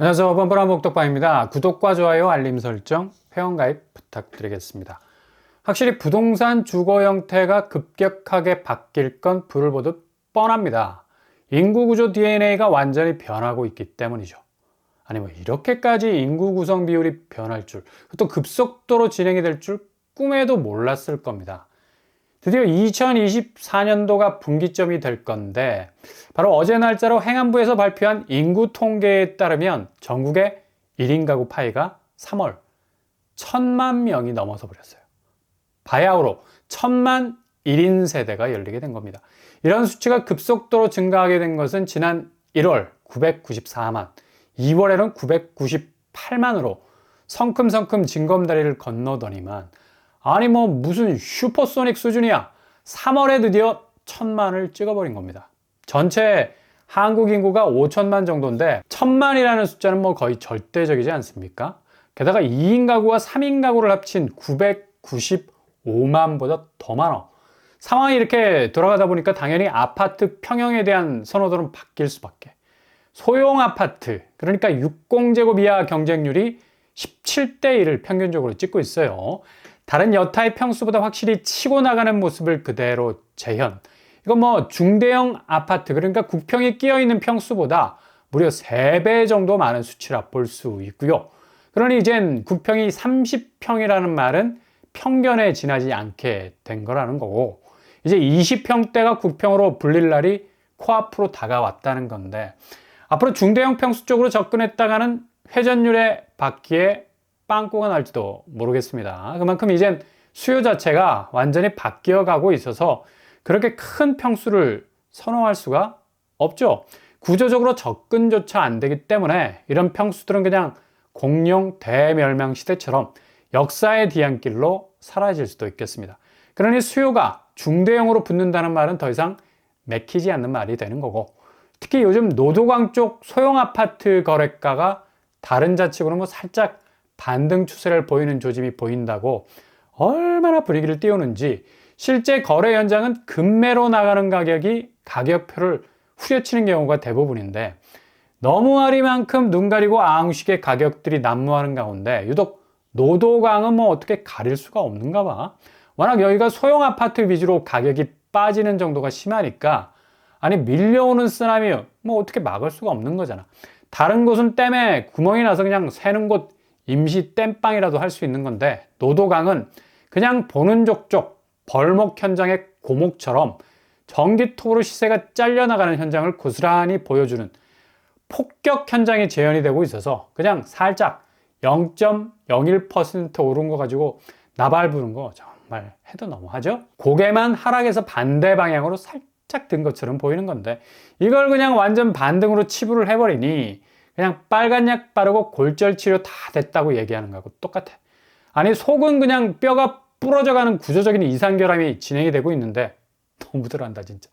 안녕하세요. 뻔뻔한 목독방입니다. 구독과 좋아요, 알림 설정, 회원가입 부탁드리겠습니다. 확실히 부동산 주거 형태가 급격하게 바뀔 건 불을 보듯 뻔합니다. 인구 구조 DNA가 완전히 변하고 있기 때문이죠. 아니 뭐 이렇게까지 인구 구성 비율이 변할 줄, 또 급속도로 진행이 될 줄 꿈에도 몰랐을 겁니다. 드디어 2024년도가 분기점이 될 건데 바로 어제 날짜로 행안부에서 발표한 인구 통계에 따르면 전국의 1인 가구 파이가 3월 1000만 명이 넘어서 버렸어요. 바야흐로 1000만 1인 세대가 열리게 된 겁니다. 이런 수치가 급속도로 증가하게 된 것은 지난 1월 994만, 2월에는 998만으로 성큼성큼 징검다리를 건너더니만 아니 뭐 무슨 슈퍼소닉 수준이야. 3월에 드디어 천만을 찍어버린 겁니다. 전체 한국 인구가 5천만 정도인데 천만이라는 숫자는 뭐 거의 절대적이지 않습니까? 게다가 2인 가구와 3인 가구를 합친 995만보다 더 많아. 상황이 이렇게 돌아가다 보니까 당연히 아파트 평형에 대한 선호도는 바뀔 수밖에. 소형 아파트, 그러니까 60제곱 이하 경쟁률이 17대 1을 평균적으로 찍고 있어요. 다른 여타의 평수보다 확실히 치고 나가는 모습을 그대로 재현. 이건 뭐 중대형 아파트, 그러니까 국평이 끼어 있는 평수보다 무려 3배 정도 많은 수치라 볼 수 있고요. 그러니 이젠 국평이 30평이라는 말은 평견에 지나지 않게 된 거라는 거고, 이제 20평대가 국평으로 불릴 날이 코앞으로 다가왔다는 건데, 앞으로 중대형 평수 쪽으로 접근했다가는 회전율의 바퀴에 빵꾸가 날지도 모르겠습니다. 그만큼 이젠 수요 자체가 완전히 바뀌어 가고 있어서 그렇게 큰 평수를 선호할 수가 없죠. 구조적으로 접근조차 안 되기 때문에 이런 평수들은 그냥 공룡 대멸망 시대처럼 역사의 뒤안길로 사라질 수도 있겠습니다. 그러니 수요가 중대형으로 붙는다는 말은 더 이상 맥히지 않는 말이 되는 거고 특히 요즘 노도광 쪽 소형 아파트 거래가가 다른 자치고는 뭐 살짝 반등 추세를 보이는 조짐이 보인다고 얼마나 분위기를 띄우는지 실제 거래 현장은 금매로 나가는 가격이 가격표를 후려치는 경우가 대부분인데 너무하리만큼 눈 가리고 앙식의 가격들이 난무하는 가운데 유독 노도강은 뭐 어떻게 가릴 수가 없는가 봐. 워낙 여기가 소형 아파트 위주로 가격이 빠지는 정도가 심하니까 아니 밀려오는 쓰나미 뭐 어떻게 막을 수가 없는 거잖아. 다른 곳은 댐에 구멍이 나서 그냥 새는 곳 임시 땜빵이라도 할 수 있는 건데 노도강은 그냥 보는 족족 벌목 현장의 고목처럼 전기톱으로 시세가 잘려나가는 현장을 고스란히 보여주는 폭격 현장이 재현이 되고 있어서 그냥 살짝 0.01% 오른 거 가지고 나발 부는 거 정말 해도 너무하죠? 고개만 하락해서 반대 방향으로 살짝 든 것처럼 보이는 건데 이걸 그냥 완전 반등으로 치부를 해버리니 그냥 빨간 약 바르고 골절 치료 다 됐다고 얘기하는 거하고 똑같아. 아니 속은 그냥 뼈가 부러져가는 구조적인 이상결함이 진행이 되고 있는데 너무들 한다 진짜.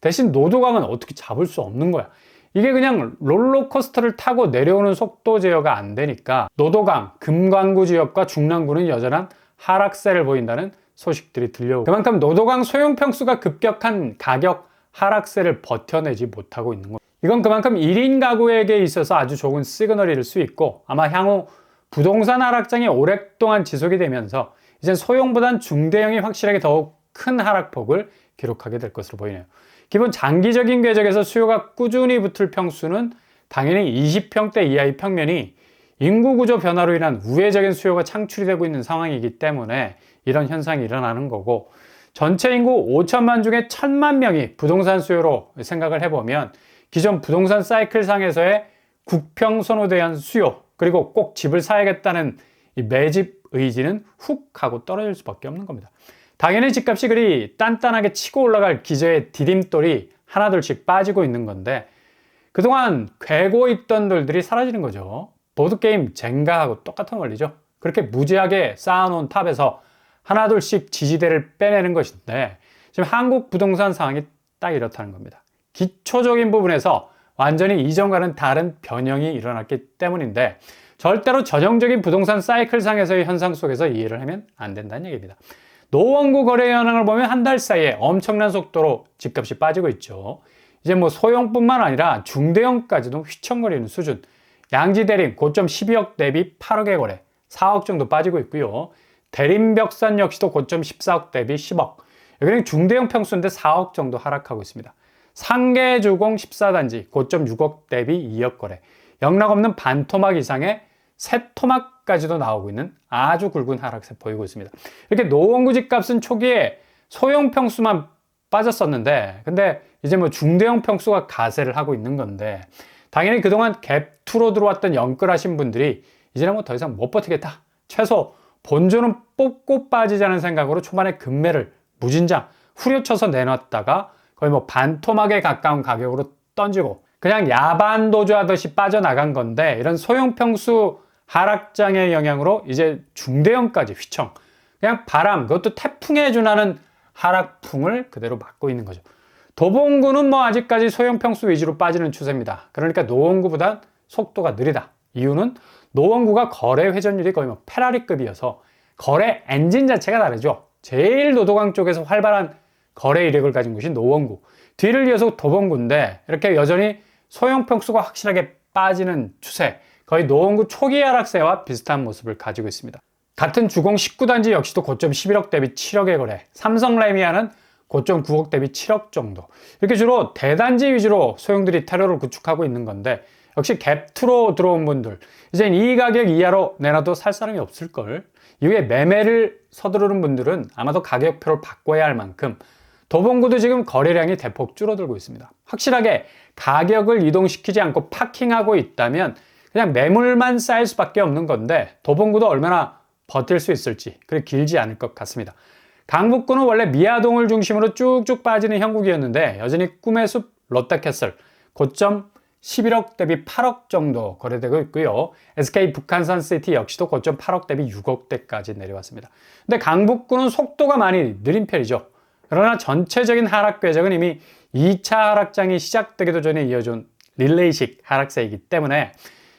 대신 노도강은 어떻게 잡을 수 없는 거야. 이게 그냥 롤러코스터를 타고 내려오는 속도 제어가 안 되니까 노도강, 금광구 지역과 중랑구는 여전한 하락세를 보인다는 소식들이 들려오고 그만큼 노도강 소형 평수가 급격한 가격 하락세를 버텨내지 못하고 있는 거예요. 이건 그만큼 1인 가구에게 있어서 아주 좋은 시그널일 수 있고 아마 향후 부동산 하락장이 오랫동안 지속이 되면서 이제 소형보단 중대형이 확실하게 더욱 큰 하락폭을 기록하게 될 것으로 보이네요. 기본 장기적인 궤적에서 수요가 꾸준히 붙을 평수는 당연히 20평대 이하의 평면이 인구 구조 변화로 인한 우회적인 수요가 창출이 되고 있는 상황이기 때문에 이런 현상이 일어나는 거고 전체 인구 5천만 중에 1천만 명이 부동산 수요로 생각을 해보면 기존 부동산 사이클 상에서의 국평 선호에 대한 수요 그리고 꼭 집을 사야겠다는 이 매집 의지는 훅 하고 떨어질 수밖에 없는 겁니다. 당연히 집값이 그리 단단하게 치고 올라갈 기저의 디딤돌이 하나둘씩 빠지고 있는 건데 그동안 괴고 있던 돌들이 사라지는 거죠. 보드게임 젠가하고 똑같은 원리죠. 그렇게 무지하게 쌓아놓은 탑에서 하나둘씩 지지대를 빼내는 것인데 지금 한국 부동산 상황이 딱 이렇다는 겁니다. 기초적인 부분에서 완전히 이전과는 다른 변형이 일어났기 때문인데 절대로 전형적인 부동산 사이클 상에서의 현상 속에서 이해를 하면 안 된다는 얘기입니다. 노원구 거래 현황을 보면 한 달 사이에 엄청난 속도로 집값이 빠지고 있죠. 이제 뭐 소형뿐만 아니라 중대형까지도 휘청거리는 수준. 양지 대림 고점 12억 대비 8억의 거래 4억 정도 빠지고 있고요. 대림벽산 역시도 고점 14억 대비 10억. 여기는 중대형 평수인데 4억 정도 하락하고 있습니다. 상계주공 14단지 고점 6억 대비 2억 거래. 영락 없는 반토막 이상의 새 토막까지도 나오고 있는 아주 굵은 하락세 보이고 있습니다. 이렇게 노원구 집값은 초기에 소형 평수만 빠졌었는데 근데 이제 뭐 중대형 평수가 가세를 하고 있는 건데 당연히 그동안 갭2로 들어왔던 영끌하신 분들이 이제는 뭐 더 이상 못 버티겠다. 최소 본조는 뽑고 빠지자는 생각으로 초반에 금매를 무진장 후려쳐서 내놨다가 거의 뭐 반토막에 가까운 가격으로 던지고 그냥 야반 도주하듯이 빠져나간 건데 이런 소형 평수 하락장의 영향으로 이제 중대형까지 휘청 그냥 바람 그것도 태풍에 준하는 하락풍을 그대로 맞고 있는 거죠. 도봉구는 뭐 아직까지 소형 평수 위주로 빠지는 추세입니다. 그러니까 노원구보다 속도가 느리다. 이유는 노원구가 거래 회전율이 거의 뭐 페라리급이어서 거래 엔진 자체가 다르죠. 제일 노도강 쪽에서 활발한 거래 이력을 가진 곳이 노원구. 뒤를 이어서 도봉구인데 이렇게 여전히 소형 평수가 확실하게 빠지는 추세. 거의 노원구 초기 하락세와 비슷한 모습을 가지고 있습니다. 같은 주공 19단지 역시도 고점 11억 대비 7억의 거래. 삼성 레미아는 고점 9억 대비 7억 정도. 이렇게 주로 대단지 위주로 소형들이 테러를 구축하고 있는 건데 역시 갭2로 들어온 분들 이젠 이 가격 이하로 내놔도 살 사람이 없을걸. 이후에 매매를 서두르는 분들은 아마도 가격표를 바꿔야 할 만큼 도봉구도 지금 거래량이 대폭 줄어들고 있습니다. 확실하게 가격을 이동시키지 않고 파킹하고 있다면 그냥 매물만 쌓일 수밖에 없는 건데 도봉구도 얼마나 버틸 수 있을지 그리 길지 않을 것 같습니다. 강북구는 원래 미아동을 중심으로 쭉쭉 빠지는 형국이었는데 여전히 꿈의 숲 롯데캐슬 고점 11억 대비 8억 정도 거래되고 있고요. SK 북한산 시티 역시도 고점 8억 대비 6억 대까지 내려왔습니다. 근데 강북구는 속도가 많이 느린 편이죠. 그러나 전체적인 하락 궤적은 이미 2차 하락장이 시작되기도 전에 이어준 릴레이식 하락세이기 때문에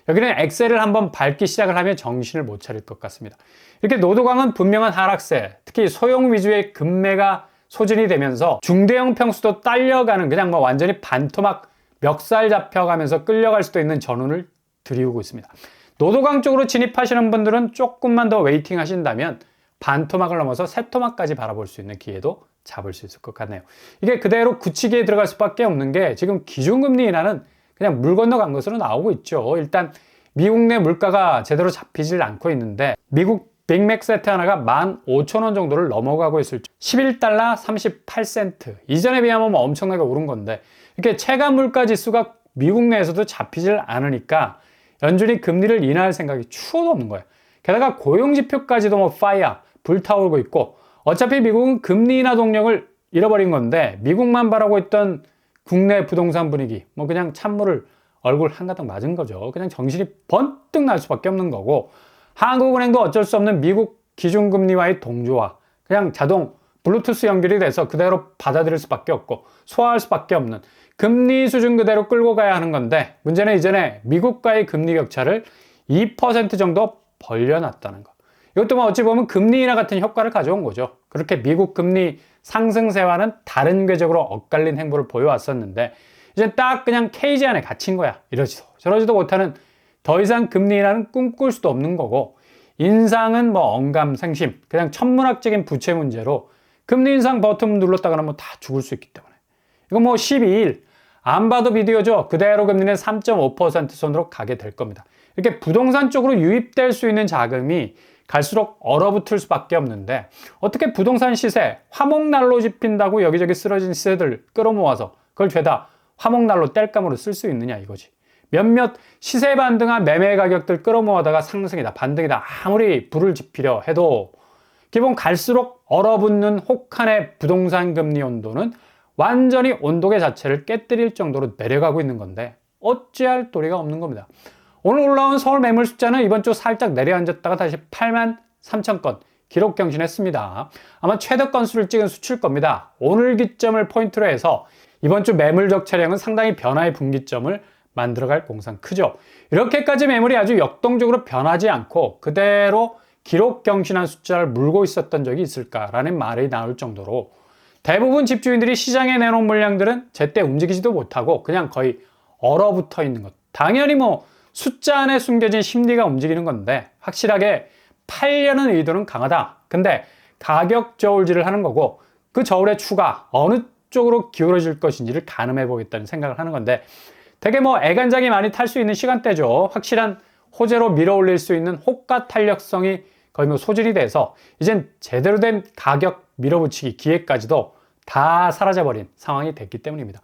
여기는 엑셀을 한번 밟기 시작을 하면 정신을 못 차릴 것 같습니다. 이렇게 노도강은 분명한 하락세, 특히 소형 위주의 급매가 소진이 되면서 중대형 평수도 딸려가는 그냥 뭐 완전히 반토막 멱살 잡혀가면서 끌려갈 수도 있는 전운을 들이우고 있습니다. 노도강 쪽으로 진입하시는 분들은 조금만 더 웨이팅 하신다면 반토막을 넘어서 세토막까지 바라볼 수 있는 기회도 잡을 수 있을 것 같네요. 이게 그대로 굳히기에 들어갈 수밖에 없는 게 지금 기준금리 인하는 그냥 물 건너간 것으로 나오고 있죠. 일단 미국 내 물가가 제대로 잡히질 않고 있는데 미국 빅맥 세트 하나가 15,000원 정도를 넘어가고 있을 11달러 38센트. 이전에 비하면 뭐 엄청나게 오른 건데 이렇게 체감 물가 지수가 미국 내에서도 잡히질 않으니까 연준이 금리를 인하할 생각이 추워도 없는 거예요. 게다가 고용 지표까지도 뭐 파이어 불타오르고 있고 어차피 미국은 금리 인하 동력을 잃어버린 건데 미국만 바라고 있던 국내 부동산 분위기 뭐 그냥 찬물을 얼굴 한 가닥 맞은 거죠. 그냥 정신이 번뜩 날 수밖에 없는 거고 한국은행도 어쩔 수 없는 미국 기준금리와의 동조와 그냥 자동 블루투스 연결이 돼서 그대로 받아들일 수밖에 없고 소화할 수밖에 없는 금리 수준 그대로 끌고 가야 하는 건데 문제는 이전에 미국과의 금리 격차를 2% 정도 벌려놨다는 거. 이것도 뭐 어찌 보면 금리 인하 같은 효과를 가져온 거죠. 그렇게 미국 금리 상승세와는 다른 궤적으로 엇갈린 행보를 보여왔었는데 이제 딱 그냥 케이지 안에 갇힌 거야. 이러지도 저러지도 못하는 더 이상 금리 인하는 꿈꿀 수도 없는 거고 인상은 뭐 언감생심 그냥 천문학적인 부채 문제로 금리 인상 버튼 눌렀다가 는 뭐 다 죽을 수 있기 때문에 이거 뭐 12일 안 봐도 비디오죠. 그대로 금리는 3.5% 선으로 가게 될 겁니다. 이렇게 부동산 쪽으로 유입될 수 있는 자금이 갈수록 얼어붙을 수밖에 없는데 어떻게 부동산 시세 화목난로 집힌다고 여기저기 쓰러진 시세들 끌어모아서 그걸 죄다 화목난로 뗄감으로 쓸 수 있느냐 이거지. 몇몇 시세 반등한 매매 가격들 끌어모아다가 상승이다 반등이다 아무리 불을 지피려 해도 기본 갈수록 얼어붙는 혹한의 부동산 금리 온도는 완전히 온도계 자체를 깨뜨릴 정도로 내려가고 있는 건데 어찌할 도리가 없는 겁니다. 오늘 올라온 서울 매물 숫자는 이번 주 살짝 내려앉았다가 다시 8만 3천 건 기록 경신했습니다. 아마 최대 건수를 찍은 수치일 겁니다. 오늘 기점을 포인트로 해서 이번 주 매물 적차량은 상당히 변화의 분기점을 만들어갈 공산 크죠. 이렇게까지 매물이 아주 역동적으로 변하지 않고 그대로 기록 경신한 숫자를 물고 있었던 적이 있을까라는 말이 나올 정도로 대부분 집주인들이 시장에 내놓은 물량들은 제때 움직이지도 못하고 그냥 거의 얼어붙어 있는 것. 당연히 뭐 숫자 안에 숨겨진 심리가 움직이는 건데 확실하게 팔려는 의도는 강하다. 근데 가격 저울질을 하는 거고 그 저울의 추가 어느 쪽으로 기울어질 것인지를 가늠해 보겠다는 생각을 하는 건데 되게 뭐 애간장이 많이 탈 수 있는 시간대죠. 확실한 호재로 밀어 올릴 수 있는 호가 탄력성이 거의 뭐 소진이 돼서 이젠 제대로 된 가격 밀어붙이기 기회까지도 다 사라져버린 상황이 됐기 때문입니다.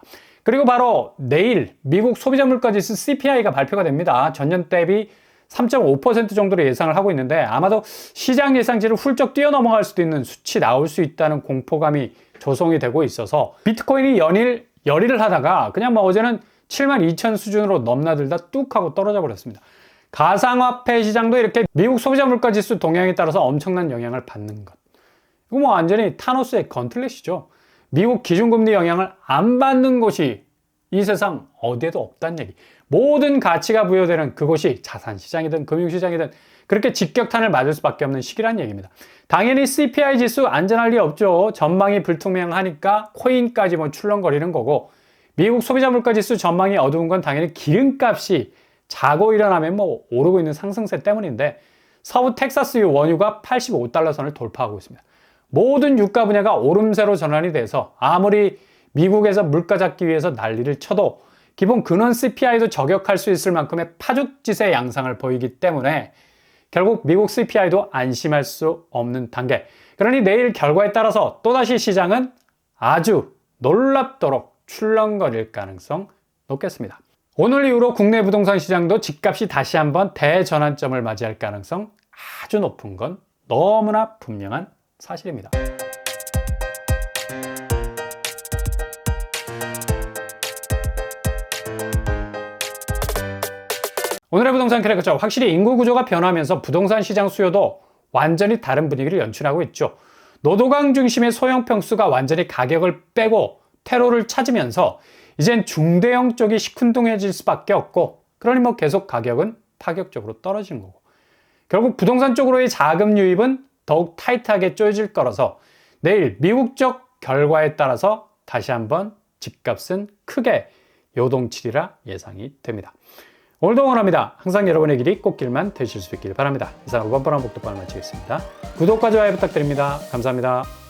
그리고 바로 내일 미국 소비자 물가지수 CPI가 발표가 됩니다. 전년 대비 3.5% 정도로 예상을 하고 있는데 아마도 시장 예상치를 훌쩍 뛰어넘어갈 수도 있는 수치 나올 수 있다는 공포감이 조성이 되고 있어서 비트코인이 연일 열의를 하다가 그냥 뭐 어제는 7만 2천 수준으로 넘나들다 뚝 하고 떨어져 버렸습니다. 가상화폐 시장도 이렇게 미국 소비자 물가 지수 동향에 따라서 엄청난 영향을 받는 것. 이거 뭐 완전히 타노스의 건틀렛이죠. 미국 기준금리 영향을 안 받는 곳이 이 세상 어디에도 없다는 얘기. 모든 가치가 부여되는 그곳이 자산시장이든 금융시장이든 그렇게 직격탄을 맞을 수밖에 없는 시기란 얘기입니다. 당연히 CPI 지수 안전할 리 없죠. 전망이 불투명하니까 코인까지 뭐 출렁거리는 거고 미국 소비자 물가 지수 전망이 어두운 건 당연히 기름값이 자고 일어나면 뭐 오르고 있는 상승세 때문인데 서부 텍사스유 원유가 85달러 선을 돌파하고 있습니다. 모든 유가 분야가 오름세로 전환이 돼서 아무리 미국에서 물가 잡기 위해서 난리를 쳐도 기본 근원 CPI도 저격할 수 있을 만큼의 파죽지세 양상을 보이기 때문에 결국 미국 CPI도 안심할 수 없는 단계. 그러니 내일 결과에 따라서 또다시 시장은 아주 놀랍도록 출렁거릴 가능성 높겠습니다. 오늘 이후로 국내 부동산 시장도 집값이 다시 한번 대전환점을 맞이할 가능성 아주 높은 건 너무나 분명한 사실입니다. 오늘의 부동산 크래커죠. 확실히 인구 구조가 변하면서 부동산 시장 수요도 완전히 다른 분위기를 연출하고 있죠. 노도강 중심의 소형 평수가 완전히 가격을 빼고 테러를 찾으면서 이젠 중대형 쪽이 시큰둥해질 수밖에 없고 그러니 뭐 계속 가격은 파격적으로 떨어지는 거고 결국 부동산 쪽으로의 자금 유입은 더욱 타이트하게 쪼여질 거라서 내일 미국적 결과에 따라서 다시 한번 집값은 크게 요동치리라 예상이 됩니다. 오늘도 응원합니다. 항상 여러분의 길이 꽃길만 되실 수 있길 바랍니다. 이상으로 번번한 복덕방을 마치겠습니다. 구독과 좋아요 부탁드립니다. 감사합니다.